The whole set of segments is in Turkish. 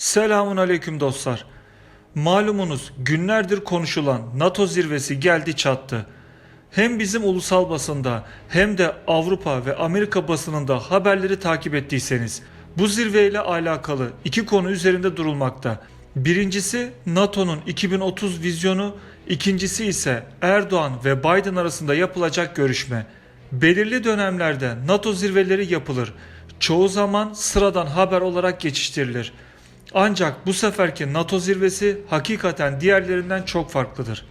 Selamun aleyküm dostlar. Malumunuz günlerdir konuşulan NATO zirvesi geldi çattı. Hem bizim ulusal basında hem de Avrupa ve Amerika basınında haberleri takip ettiyseniz bu zirveyle alakalı iki konu üzerinde durulmakta. Birincisi NATO'nun 2030 vizyonu, ikincisi ise Erdoğan ve Biden arasında yapılacak görüşme. Belirli dönemlerde NATO zirveleri yapılır. Çoğu zaman sıradan haber olarak geçiştirilir. Ancak bu seferki NATO zirvesi hakikaten diğerlerinden çok farklıdır.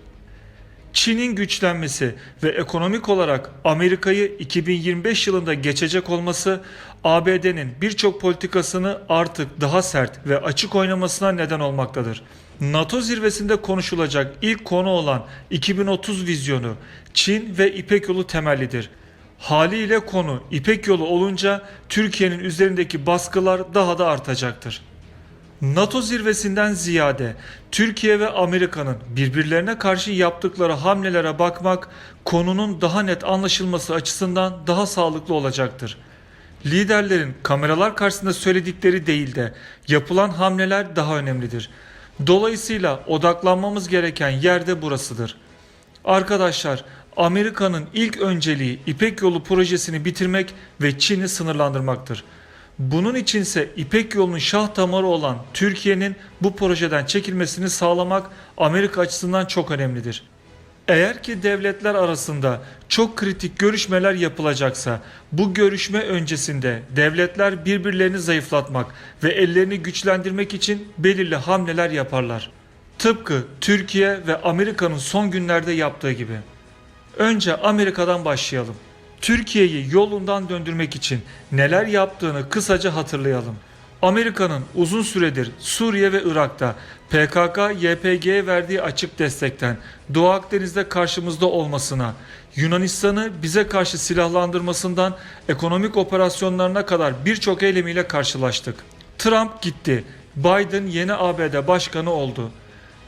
Çin'in güçlenmesi ve ekonomik olarak Amerika'yı 2025 yılında geçecek olması ABD'nin birçok politikasını artık daha sert ve açık oynamasına neden olmaktadır. NATO zirvesinde konuşulacak ilk konu olan 2030 vizyonu Çin ve İpek yolu temellidir. Haliyle konu İpek yolu olunca Türkiye'nin üzerindeki baskılar daha da artacaktır. NATO zirvesinden ziyade Türkiye ve Amerika'nın birbirlerine karşı yaptıkları hamlelere bakmak konunun daha net anlaşılması açısından daha sağlıklı olacaktır. Liderlerin kameralar karşısında söyledikleri değil de yapılan hamleler daha önemlidir. Dolayısıyla odaklanmamız gereken yer de burasıdır. Arkadaşlar Amerika'nın ilk önceliği İpek Yolu projesini bitirmek ve Çin'i sınırlandırmaktır. Bunun içinse İpek yolunun şah damarı olan Türkiye'nin bu projeden çekilmesini sağlamak Amerika açısından çok önemlidir. Eğer ki devletler arasında çok kritik görüşmeler yapılacaksa bu görüşme öncesinde devletler birbirlerini zayıflatmak ve ellerini güçlendirmek için belirli hamleler yaparlar. Tıpkı Türkiye ve Amerika'nın son günlerde yaptığı gibi. Önce Amerika'dan başlayalım. Türkiye'yi yolundan döndürmek için neler yaptığını kısaca hatırlayalım. Amerika'nın uzun süredir Suriye ve Irak'ta PKK-YPG'ye verdiği açık destekten Doğu Akdeniz'de karşımızda olmasına, Yunanistan'ı bize karşı silahlandırmasından ekonomik operasyonlarına kadar birçok eylemiyle karşılaştık. Trump gitti, Biden yeni ABD başkanı oldu.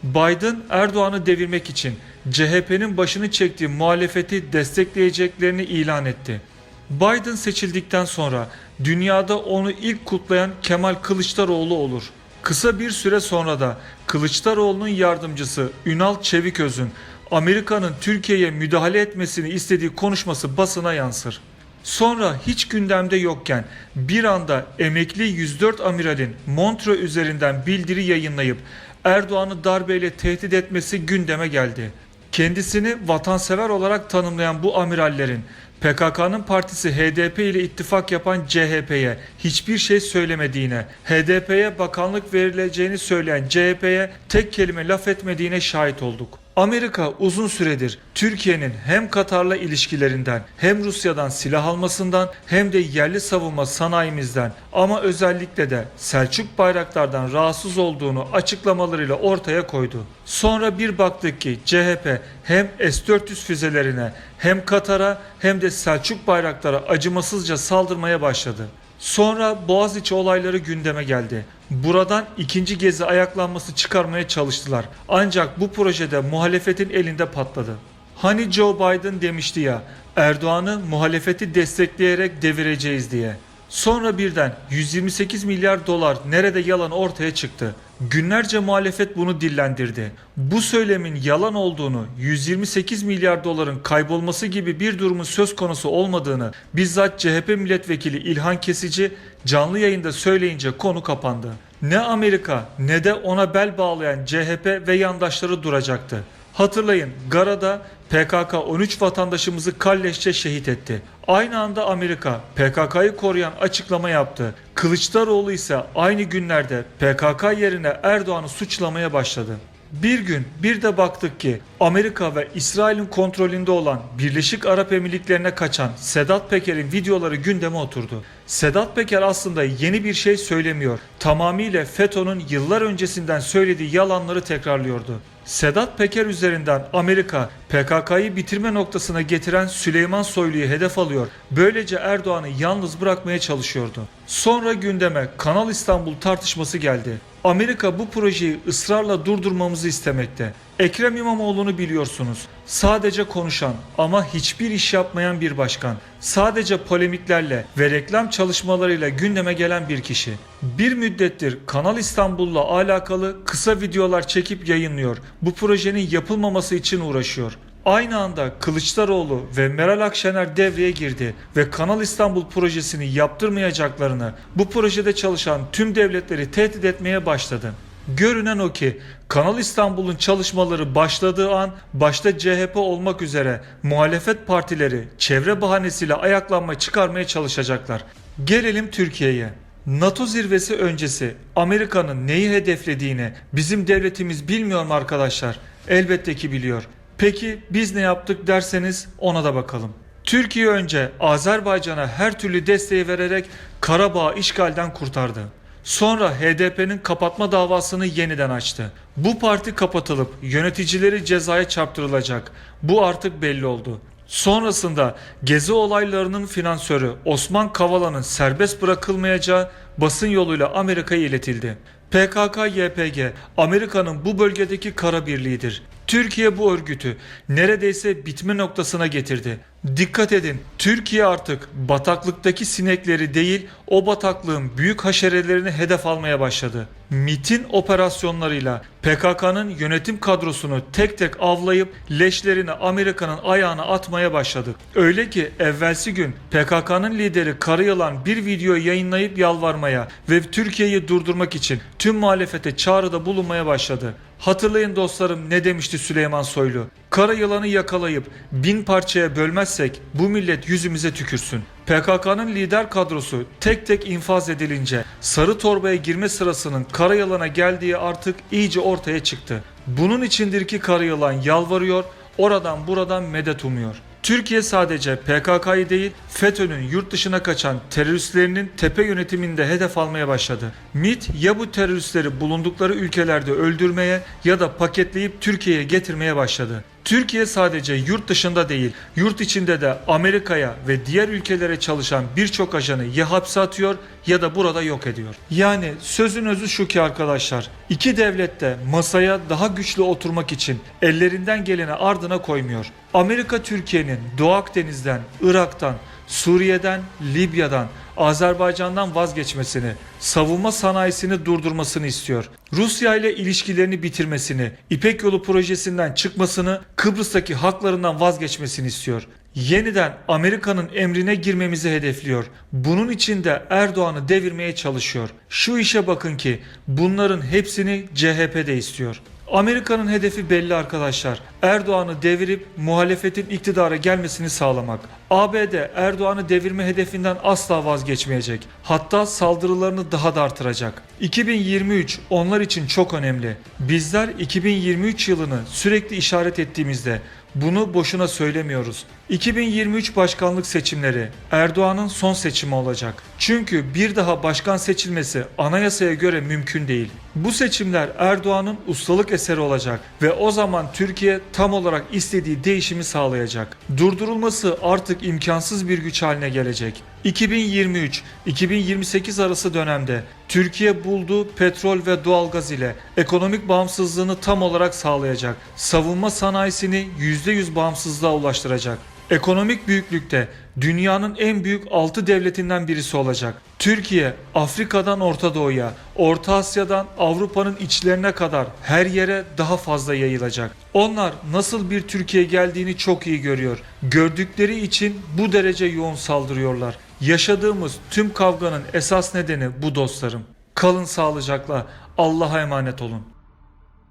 Biden Erdoğan'ı devirmek için CHP'nin başını çektiği muhalefeti destekleyeceklerini ilan etti. Biden seçildikten sonra dünyada onu ilk kutlayan Kemal Kılıçdaroğlu olur. Kısa bir süre sonra da Kılıçdaroğlu'nun yardımcısı Ünal Çeviköz'ün Amerika'nın Türkiye'ye müdahale etmesini istediği konuşması basına yansır. Sonra hiç gündemde yokken bir anda emekli 104 amiralin Montreux üzerinden bildiri yayınlayıp Erdoğan'ı darbeyle tehdit etmesi gündeme geldi. Kendisini vatansever olarak tanımlayan bu amirallerin PKK'nın partisi HDP ile ittifak yapan CHP'ye hiçbir şey söylemediğine, HDP'ye bakanlık verileceğini söyleyen CHP'ye tek kelime laf etmediğine şahit olduk. Amerika uzun süredir Türkiye'nin hem Katar'la ilişkilerinden hem Rusya'dan silah almasından hem de yerli savunma sanayimizden ama özellikle de Selçuk bayraklardan rahatsız olduğunu açıklamalarıyla ortaya koydu. Sonra bir baktık ki CHP hem S-400 füzelerine hem Katar'a hem de Selçuk bayraklara acımasızca saldırmaya başladı. Sonra Boğaziçi olayları gündeme geldi. Buradan ikinci gezi ayaklanması çıkarmaya çalıştılar. Ancak bu projede muhalefetin elinde patladı. Hani Joe Biden demişti ya Erdoğan'ı muhalefeti destekleyerek devireceğiz diye. Sonra birden 128 milyar dolar nerede yalan ortaya çıktı. Günlerce muhalefet bunu dillendirdi. Bu söylemin yalan olduğunu, 128 milyar doların kaybolması gibi bir durumun söz konusu olmadığını bizzat CHP milletvekili İlhan Kesici canlı yayında söyleyince konu kapandı. Ne Amerika ne de ona bel bağlayan CHP ve yandaşları duracaktı. Hatırlayın Gara'da PKK 13 vatandaşımızı kalleşçe şehit etti. Aynı anda Amerika PKK'yı koruyan açıklama yaptı. Kılıçdaroğlu ise aynı günlerde PKK yerine Erdoğan'ı suçlamaya başladı. Bir gün bir de baktık ki Amerika ve İsrail'in kontrolünde olan Birleşik Arap Emirlikleri'ne kaçan Sedat Peker'in videoları gündeme oturdu. Sedat Peker aslında yeni bir şey söylemiyor. Tamamıyla FETÖ'nün yıllar öncesinden söylediği yalanları tekrarlıyordu. Sedat Peker üzerinden Amerika PKK'yı bitirme noktasına getiren Süleyman Soylu'yu hedef alıyor. Böylece Erdoğan'ı yalnız bırakmaya çalışıyordu. Sonra gündeme Kanal İstanbul tartışması geldi. Amerika bu projeyi ısrarla durdurmamızı istemekte. Ekrem İmamoğlu'nu biliyorsunuz. Sadece konuşan ama hiçbir iş yapmayan bir başkan. Sadece polemiklerle ve reklam çalışmalarıyla gündeme gelen bir kişi. Bir müddettir Kanal İstanbul'la alakalı kısa videolar çekip yayınlıyor. Bu projenin yapılmaması için uğraşıyor. Aynı anda Kılıçdaroğlu ve Meral Akşener devreye girdi ve Kanal İstanbul projesini yaptırmayacaklarını, bu projede çalışan tüm devletleri tehdit etmeye başladı. Görünen o ki Kanal İstanbul'un çalışmaları başladığı an başta CHP olmak üzere muhalefet partileri çevre bahanesiyle ayaklanma çıkarmaya çalışacaklar. Gelelim Türkiye'ye. NATO zirvesi öncesi Amerika'nın neyi hedeflediğini bizim devletimiz bilmiyor mu arkadaşlar? Elbette ki biliyor. Peki biz ne yaptık derseniz ona da bakalım. Türkiye önce Azerbaycan'a her türlü desteği vererek Karabağ'ı işgalden kurtardı. Sonra HDP'nin kapatma davasını yeniden açtı. Bu parti kapatılıp yöneticileri cezaya çarptırılacak. Bu artık belli oldu. Sonrasında gezi olaylarının finansörü Osman Kavala'nın serbest bırakılmayacağı basın yoluyla Amerika'ya iletildi. PKK-YPG Amerika'nın bu bölgedeki kara birliğidir. Türkiye bu örgütü neredeyse bitme noktasına getirdi. Dikkat edin, Türkiye artık bataklıktaki sinekleri değil, o bataklığın büyük haşerelerini hedef almaya başladı. MIT'in operasyonlarıyla PKK'nın yönetim kadrosunu tek tek avlayıp leşlerini Amerika'nın ayağına atmaya başladı. Öyle ki evvelsi gün PKK'nın lideri Karayılan bir video yayınlayıp yalvarmaya ve Türkiye'yi durdurmak için tüm muhalefete çağrıda bulunmaya başladı. Hatırlayın dostlarım ne demişti Süleyman Soylu? Kara yılanı yakalayıp bin parçaya bölmezsek bu millet yüzümüze tükürsün. PKK'nın lider kadrosu tek tek infaz edilince sarı torbaya girme sırasının kara yılana geldiği artık iyice ortaya çıktı. Bunun içindir ki kara yılan yalvarıyor, oradan buradan medet umuyor. Türkiye sadece PKK'yı değil FETÖ'nün yurt dışına kaçan teröristlerinin tepe yönetiminde hedef almaya başladı. MIT ya bu teröristleri bulundukları ülkelerde öldürmeye ya da paketleyip Türkiye'ye getirmeye başladı. Türkiye sadece yurt dışında değil, yurt içinde de Amerika'ya ve diğer ülkelere çalışan birçok ajanı ya hapse atıyor ya da burada yok ediyor. Yani sözün özü şu ki arkadaşlar, iki devlet de masaya daha güçlü oturmak için ellerinden geleni ardına koymuyor. Amerika Türkiye'nin Doğu Akdeniz'den, Irak'tan, Suriye'den, Libya'dan, Azerbaycan'dan vazgeçmesini, savunma sanayisini durdurmasını istiyor. Rusya ile ilişkilerini bitirmesini, İpek Yolu projesinden çıkmasını, Kıbrıs'taki haklarından vazgeçmesini istiyor. Yeniden Amerika'nın emrine girmemizi hedefliyor. Bunun için de Erdoğan'ı devirmeye çalışıyor. Şu işe bakın ki bunların hepsini CHP de istiyor. Amerika'nın hedefi belli arkadaşlar. Erdoğan'ı devirip muhalefetin iktidara gelmesini sağlamak. ABD Erdoğan'ı devirme hedefinden asla vazgeçmeyecek. Hatta saldırılarını daha da artıracak. 2023 onlar için çok önemli. Bizler 2023 yılını sürekli işaret ettiğimizde bunu boşuna söylemiyoruz. 2023 başkanlık seçimleri Erdoğan'ın son seçimi olacak. Çünkü bir daha başkan seçilmesi anayasaya göre mümkün değil. Bu seçimler Erdoğan'ın ustalık eseri olacak ve o zaman Türkiye tam olarak istediği değişimi sağlayacak. Durdurulması artık imkansız bir güç haline gelecek. 2023-2028 arası dönemde Türkiye bulduğu petrol ve doğalgaz ile ekonomik bağımsızlığını tam olarak sağlayacak. Savunma sanayisini %100 bağımsızlığa ulaştıracak. Ekonomik büyüklükte dünyanın en büyük 6 devletinden birisi olacak. Türkiye Afrika'dan Orta Doğu'ya, Orta Asya'dan Avrupa'nın içlerine kadar her yere daha fazla yayılacak. Onlar nasıl bir Türkiye geldiğini çok iyi görüyor. Gördükleri için bu derece yoğun saldırıyorlar. Yaşadığımız tüm kavganın esas nedeni bu dostlarım. Kalın sağlıcakla. Allah'a emanet olun.